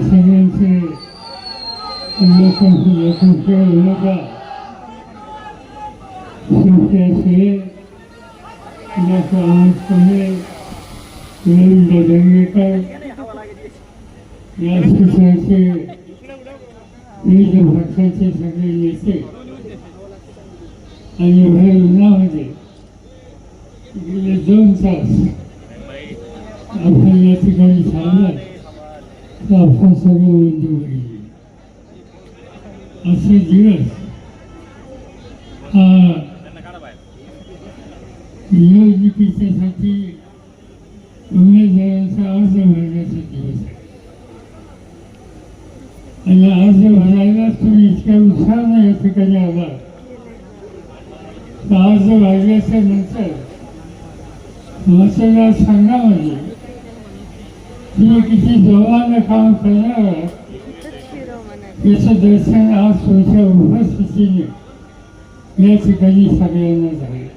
सगळ्यांचे लोकांचे लोकांचे होता शेवटी असे प्रामाणिकपणे रवींद्र दंगेकर या विविध सगळे नेते आणि उन्हामध्ये गेले दोन तास आपण या ठिकाणी थांबलात तर आपण सर्व मंजूर होईल असे दिवस हा निवडणुकीच्यासाठी उमेदवारांचा अर्ज भरण्याचा दिवस आहे आणि अर्ज भरायला तुम्ही इतक्या उत्साहाने या ठिकाणी आला तर अर्ज भरल्याच्या नंतर मतदारसंघामध्ये ये किसी जवान जोमानं काम करणार? आहात याचं दर्शन आज तुमच्या उपस्थितीने. या ठिकाणी सगळ्यांना झाले.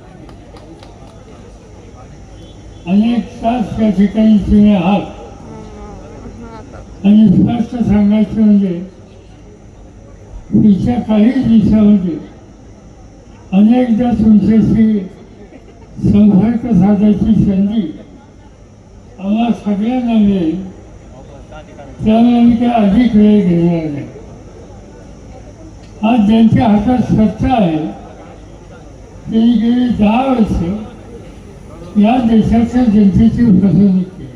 अनेक तास त्या ठिकाणी तुम्ही आहात. आणि स्पष्ट सांगायचं म्हणजे पुढच्या काही दिवसामध्ये अनेकदा तुमच्याशी संपर्क साधायची संधी आम्हाला सगळ्यांना मिळेल. त्यामुळे आम्ही काही अधिक वेळ घेणार नाही. आज ज्यांच्या हातात सत्ता आहे त्यांनी गेली दहा वर्ष या देशाच्या जनतेची फसवणूक केली.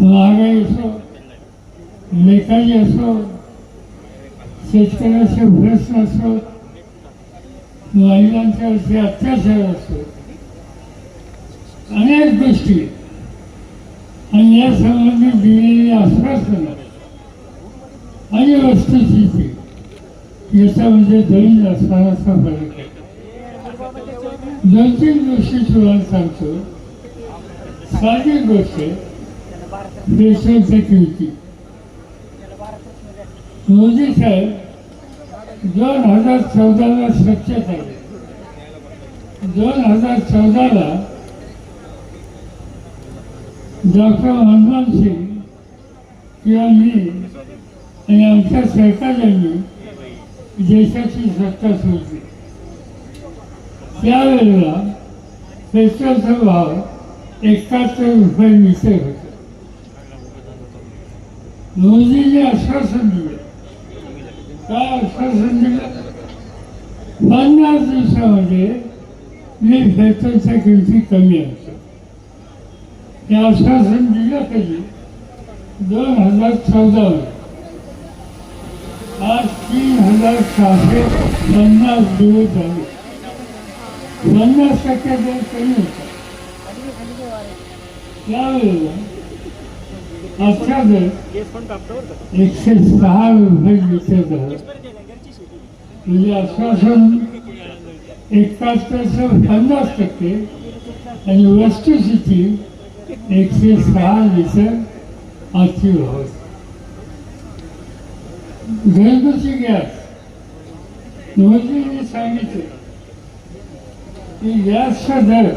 महागाई असो नेताजी असो शेतकऱ्याचे भ्रष्ट असो महिलांच्या अत्याचार असो अनेक गोष्टी. आणि या संबंधी दिलेली आश्वासनं आणि वस्तुस्थिती याच्यामध्ये दोन असणाराचा फरक आहे. दोन तीन गोष्टी तुम्हाला सांगतो. साधी गोष्ट पेट्रोल होती मोदी साहेब दोन हजार चौदाला स्वच्छ झाले दोन हजार चौदाला डॉक्टर मनमोहन सिंग किंवा मी आणि आमच्या सरकारने देशाची सत्ता सोडली. त्यावेळेला पेट्रोलचा भाव एकाहत्तर रुपये लिटर होता. मोदीने आश्वासन दिलं. काय आश्वासन दिलं? पन्नास दिवसामध्ये मी पेट्रोलच्या किमती कमी असतो हे आश्वासन दिलं पाहिजे दोन हजार चौदामध्ये आज तीन हजार सहाशे पन्नास दिवस झाले. पन्नास टक्के दर कमी होता. त्यावेळेला आजचा दर एकशे सहा रुपये लिटर झाला. म्हणजे आश्वासन एकाहत्तरचं पन्नास टक्के आणि वस्तुस्थिती एकशे सहा लिटर अशी भाव घरगुती गॅस मोदींनी सांगितलं की गॅसचा दर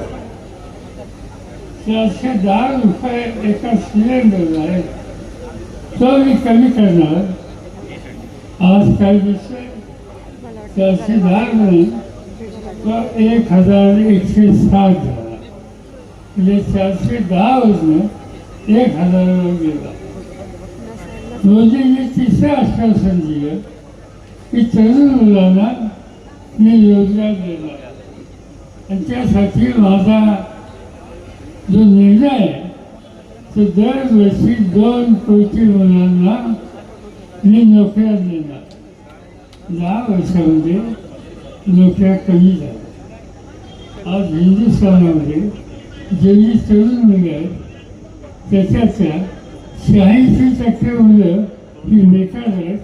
चारशे दहा रुपये एका सिलेंडर आहे तो मी कमी करणार आज काय दिसतंय चारशे दहा नाही तर एक हजार एकशे साठ झाला म्हणजे चारशे दहा वजन एक हजारावर गेला मोदींनी तिसरं आश्वासन दिलं की तरुण मुलांना मी रोजगार देणार आणि त्यासाठी माझा जो निर्णय आहे तो दरवर्षी दोन कोटी मुलांना मी नोकऱ्या देणार दहा वर्षामध्ये नोकऱ्या कमी झाल्या आज हिंदुस्थानामध्ये जेवढी तरुण मुलं आहेत त्याच्यातल्या शहाऐंशी टक्के मुलं ही बेकार आहेत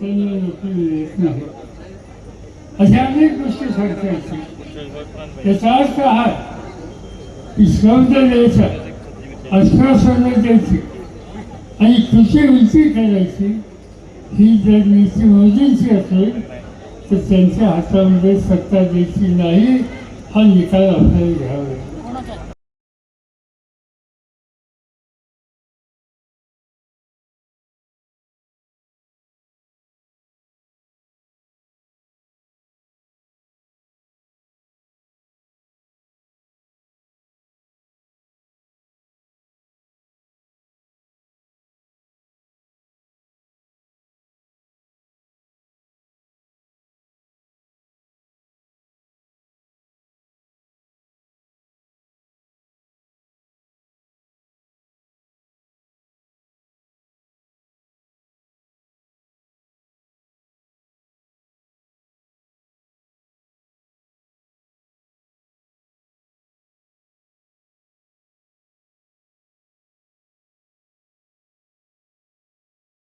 त्यांना नोकरी मिळत नाही अशा अनेक गोष्टी सांगता येतील याचा अर्थ हा की शब्द द्यायचा आश्वासनं द्यायची आणि कृषी उंची करायची ही जर नीती मोदींची असेल तर त्यांच्या हातामध्ये सत्ता द्यायची नाही हा निकाल आपल्याला घ्यावा लागेल